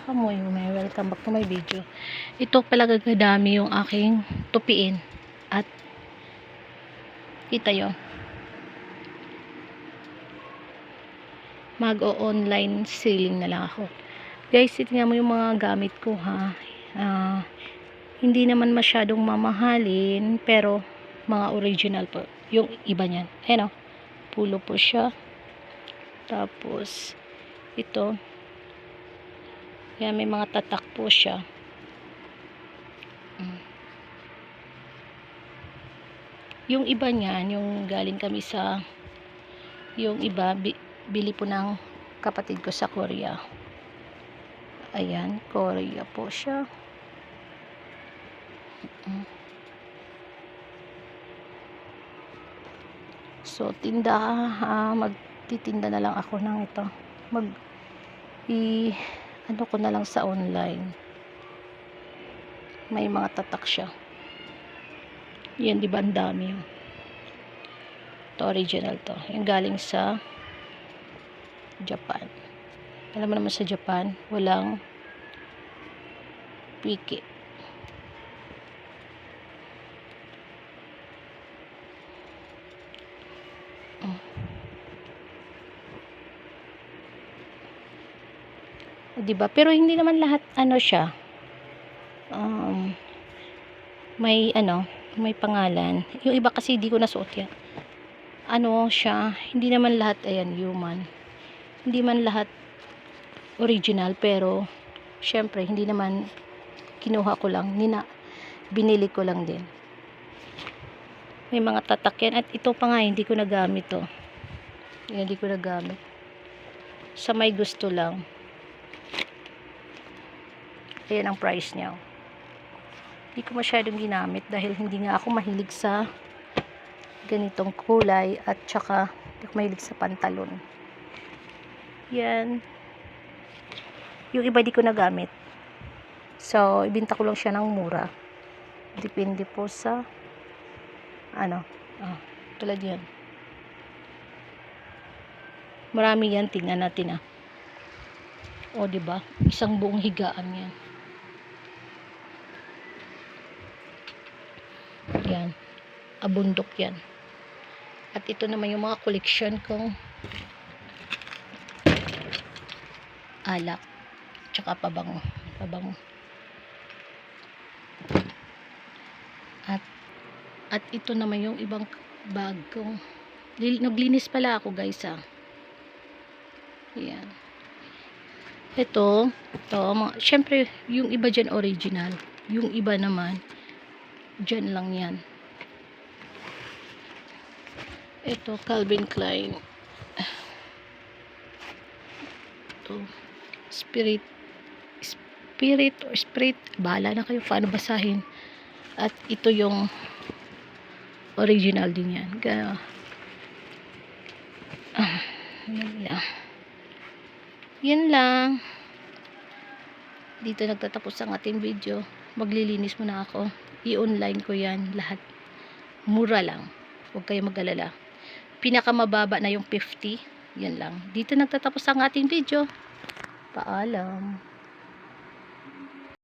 kakamoy, may welcome back to my video. Ito pala gagadami yung aking tupiin. At, kita yun. Mag-o-online selling na lang ako. Guys, tingnan mo yung mga gamit ko ha. Ah, hindi naman masyadong mamahalin, pero mga original po. Yung iba niyan. Ayan o. Pulo po siya. Tapos, ito. Yan, may mga tatak po siya. Mm. Yung iba niyan, yung galing kami sa, yung iba, bi- bili po ng kapatid ko sa Korea. Ayan, Korea po siya. So, tinda, ah, magtitinda na lang ako ng ito. Mag, i, ano ko na lang sa online. May mga tatak siya. Yan, di ba, ang dami. Ito, original to. Yung galing sa Japan. Alam mo naman sa Japan, walang piki. Di ba? Pero hindi naman lahat ano siya. Um, may ano, may pangalan. Yung iba kasi hindi ko nasuot yan. Ano siya, hindi naman lahat ayan human. Hindi man lahat original pero syempre hindi naman kinuha ko lang, nina binili ko lang din. May mga tatak yan at ito pa nga hindi ko nagamit to. Yan, hindi ko nagamit. Sa may gusto lang. Ayan ang price niya. Hindi ko masyadong ginamit dahil hindi nga ako mahilig sa ganitong kulay at saka hindi ako mahilig sa pantalon. Yan. Yung iba di ko nagamit. So, ibinta ko lang siya ng mura. Depende po sa ano. Ah, tulad yan. Marami yan. Tingnan natin ah. O, ba? Isang buong higaan. Yan. Abundok yan. At ito naman yung mga collection kong alak. Tsaka pabango. Pabango. At at ito naman yung ibang bag kong naglinis pala ako guys ah. Yan. Ito, to, mga, syempre, yung iba dyan original. Yung iba naman, dyan lang yan. Ito, Calvin Klein. Ito, Spirit. Spirit or Spirit. Bahala na kayo paano basahin. At ito yung original din yan. Kaya, ah. Yun lang. Dito nagtatapos ang ating video. Maglilinis muna ako. I-online ko yan lahat. Mura lang. Huwag kayo mag-alala. Pinakamababa na yung 50. Yan lang. Dito nagtatapos ang ating video. Paalam.